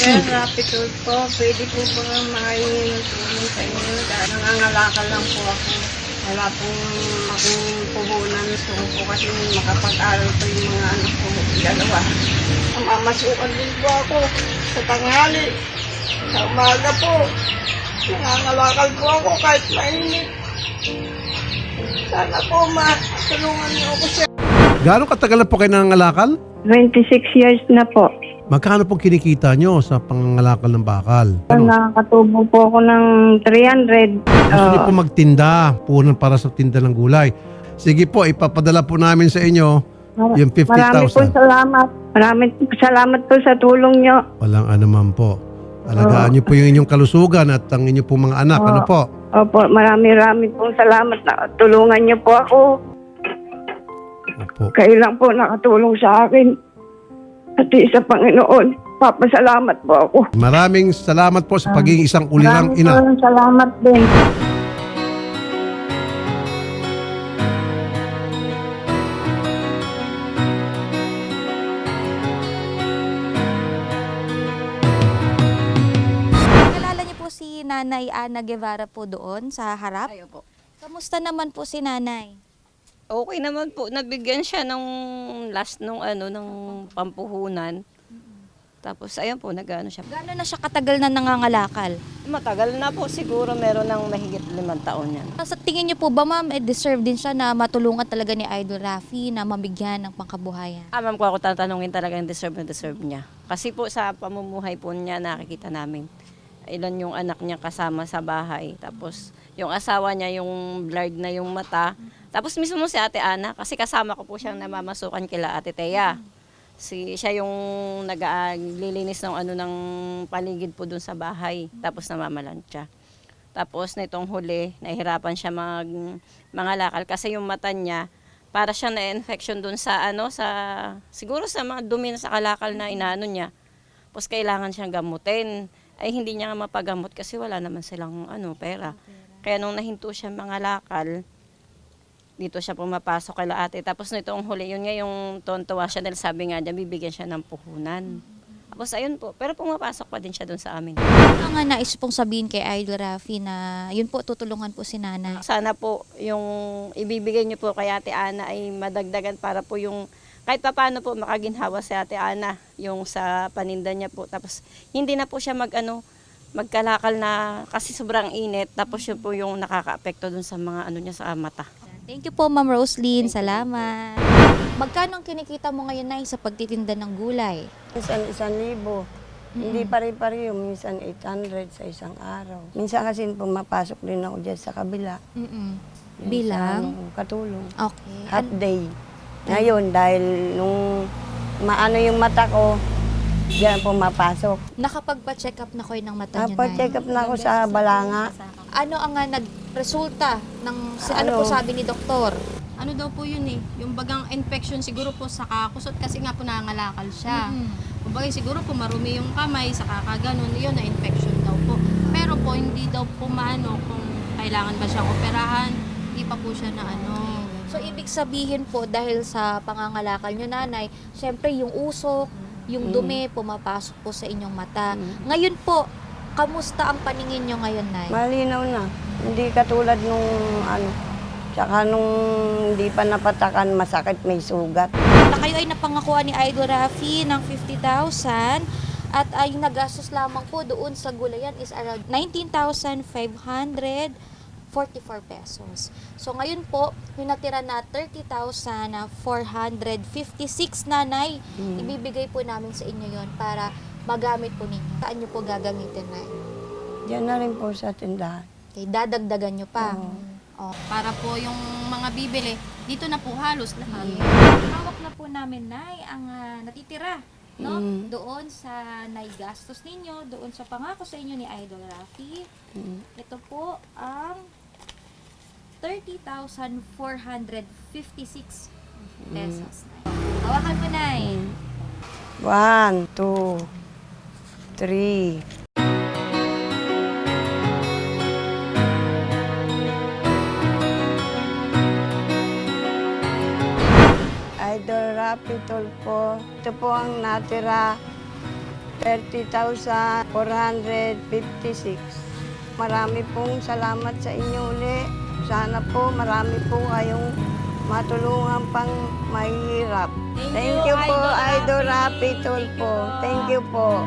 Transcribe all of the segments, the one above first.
Sir, Rapitol po, pwede po ba makahingi ng tulong sa inyo? Dahil nangangalakal lang po ako. Wala pong akong puhunan. Gusto ko po kasi makapag-aral po yung mga anak ko. Dalawa. Mamasukan din po ako sa tanghali. Sa umaga po. Nangangalakal po ako kahit mainit. Sana po matulungan niyo ako sir. Gaano katagal na po kayo nangangalakal? 26 years na po. Magkano po kinikita nyo sa pangangalakal ng bakal? Ano? Nakakatubo po ako ng 300. Gusto niyo po magtinda, punan para sa tinda ng gulay. Sige po, ipapadala po namin sa inyo yung Marami po 50,000. salamat. Maraming salamat po sa tulong nyo. Walang anuman po. Alagaan niyo po yung inyong kalusugan at ang inyong po mga anak. Ano po? Opo, marami-rami pong salamat na tulungan nyo po ako. Opo. Kayo lang po nakatulong sa akin. Pati sa Panginoon. Papasalamat po ako. Maraming salamat po sa pagiging isang ulirang Maraming ina. po salamat din. Nalala niyo po si Nanay Ana Guevara po doon sa harap. Ayo po. Kamusta naman po si Nanay? Okay naman po. Nabigyan siya ng last nung ano, ng pampuhunan. Tapos ayun po, nag-ano siya. Gano'n na siya katagal na nangangalakal? Matagal na po siguro meron ng mahigit limang taon yan. Sa tingin niyo po ba ma'am, eh, deserve din siya na matulungan talaga ni Idol Rafi na mabigyan ng pangkabuhayan? Ah, ma'am, ko ako tatanungin talaga yung deserve na deserve niya. Kasi po sa pamumuhay po niya nakikita namin ilan yung anak niya kasama sa bahay. Tapos yung asawa niya, yung blurred na yung mata. Tapos mismo si Ate Ana, kasi kasama ko po siyang namamasukan kila Ate Thea. Si, siya yung naglilinis ng ano ng paligid po dun sa bahay. Tapos namamalansya. Tapos nitong huli, nahihirapan siya mag mga lakal kasi yung mata niya para siya na infection dun sa ano sa siguro sa mga dumi sa kalakal na inaano niya. Tapos kailangan siyang gamutin. Ay hindi niya mapagamot kasi wala naman silang ano pera. Kaya nung nahinto siya mga lakal, dito siya pumapasok kay ate. Tapos nitong huli, yun nga yung tontuwa siya dahil sabi nga niya, bibigyan siya ng puhunan. Tapos ayun po, pero pumapasok pa din siya doon sa amin. Ano nga nais pong sabihin kay Idol Rafi na yun po, tutulungan po si Nanay? Sana po yung ibibigay niyo po kay Ate Ana ay madagdagan para po yung kahit pa paano po makaginhawa si Ate Ana yung sa paninda niya po. Tapos hindi na po siya mag ano, magkalakal na kasi sobrang init. Tapos yun po yung nakaka-apekto dun sa mga ano niya sa mata. Thank you po Ma'am Roslyn, salamat. Magkano ang kinikita mo ngayon Nay sa pagtitinda ng gulay? Minsan isang libo. Hindi pare-pareho. Minsan 800 sa isang araw. Minsan kasi pumapasok din ako dyan sa kabila. Yung Bilang? Sa, ano, katulong. Okay. Half day. Ngayon, dahil nung maano yung mata ko, diyan pumapasok. Nakapagpa-check up na kayo ng mata niyo, Nay? Napa-check up na ako sa balanga. Ano ang nga nagresulta ng si- ano, Ano? po sabi ni doktor? ano daw po yun eh, yung bagang infection siguro po sa kakusot kasi nga po nangangalakal siya. Kumbaga siguro po marumi yung kamay sa kakaganon, yun na infection daw po. Pero po hindi daw po maano kung kailangan ba siyang operahan, hindi pa po siya na ano. So ibig sabihin po dahil sa pangangalakal niyo nanay, syempre yung usok, yung dumi pumapasok po sa inyong mata. Ngayon po, kamusta ang paningin niyo ngayon, Nay? Malinaw na. Hindi katulad nung ano, tsaka nung hindi pa napatakan, masakit, may sugat. na kayo ay napangakuha ni Idol Rafi ng 50,000 at ay nagastos lamang po doon sa gulayan is around 19,544 pesos. So ngayon po, yung natira na 30,456 nanay, ibibigay po namin sa inyo yon para magamit po ninyo. Saan nyo po gagamitin na? Diyan na rin po sa tindahan. Okay, dadagdagan nyo pa. Oh. Para po yung mga bibili, dito na po halos lahat. Hawak na po namin, Nay, ang ah, natitira. No? Mm. Doon sa naigastos ninyo, doon sa pangako sa inyo ni Idol Rafi. Mm. Ito po ang 30,456 pesos. Hawakan mo, Nay. One, two, three. Idol Rapi Tulpo. Ito po ang natira 30,456. Marami pong salamat sa inyo uli. Sana po marami po kayong matulungan pang mahihirap. Thank you po, Idol Rapi Tulpo. Thank you po.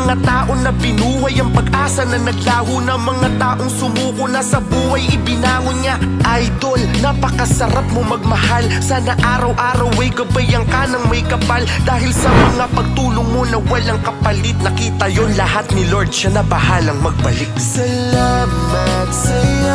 Mga tao na binuhay ang pag-asa na naglaho na Mga taong sumuko na sa buhay ibinangon niya Idol, napakasarap mo magmahal. Sana araw-araw ay gabayan ka ng may kapal. Dahil sa mga pagtulong mo na walang kapalit Nakita yon lahat ni Lord, siya na bahalang magbalik. Salamat sa'yo,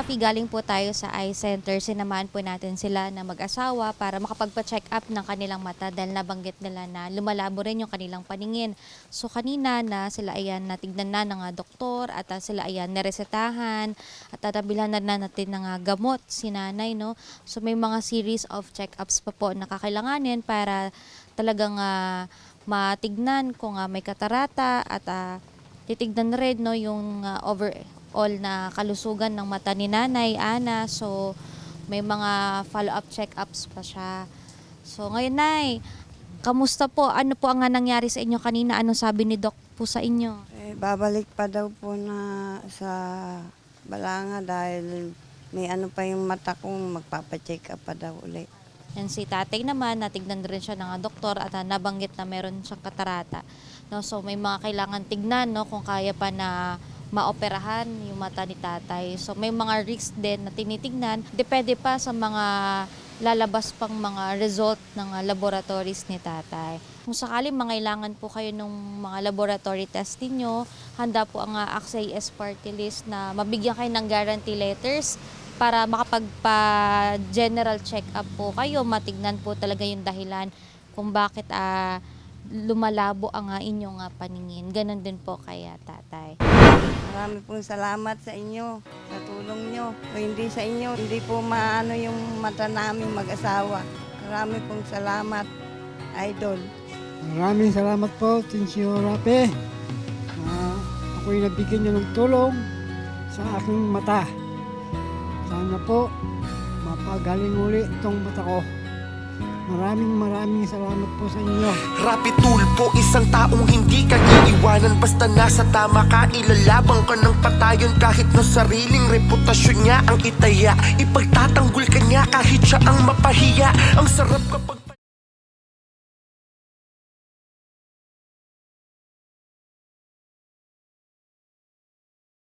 Rafi, galing po tayo sa eye center. Sinamahan po natin sila na mag-asawa para makapagpa-check up ng kanilang mata dahil nabanggit nila na lumalabo rin yung kanilang paningin. So, kanina na sila ayan natignan na ng ah, doktor at ah, sila ayan naresetahan at tatabilan na, na natin ng ah, gamot si nanay, no? So, may mga series of check-ups pa po na kakailanganin para talagang ah, matignan kung ah, may katarata at ah, titignan rin no yung uh, overall na kalusugan ng mata ni Nanay Ana. So may mga follow-up check-ups pa siya. So ngayon Nay, kamusta po? Ano po ang nangyari sa inyo kanina? Anong sabi ni Doc po sa inyo? Eh, babalik pa daw po na sa Balanga dahil may ano pa yung mata kong magpapacheck up pa daw ulit. And si tatay naman, natignan rin siya ng doktor at nabanggit na meron siyang katarata. No, so may mga kailangan tignan no, kung kaya pa na maoperahan yung mata ni tatay. So may mga risks din na tinitignan. Depende pa sa mga lalabas pang mga result ng ah, laboratories ni tatay. Kung sakaling mangailangan po kayo ng mga laboratory test ninyo, handa po ang uh, AXA-S party list na mabigyan kayo ng guarantee letters para makapagpa-general check-up po kayo, matignan po talaga yung dahilan kung bakit ah, lumalabo ang ah, inyong ah, paningin. Ganon din po kaya tatay. Marami pong salamat sa inyo, sa tulong nyo. O hindi sa inyo, hindi po maano yung mata namin mag-asawa. Marami pong salamat, Idol. Maraming salamat po, Tinsyo Rape. Uh, ako'y nabigyan niyo ng tulong sa aking mata. Sana po mapagaling uli itong mata ko. Maraming maraming salamat po sa inyo. Rapi tulpo, isang taong hindi ka iiwanan. Basta nasa tama ka, ilalabang ka ng patayon. Kahit na sariling reputasyon niya ang itaya Ipagtatanggol ka niya kahit siya ang mapahiya. Ang sarap kapag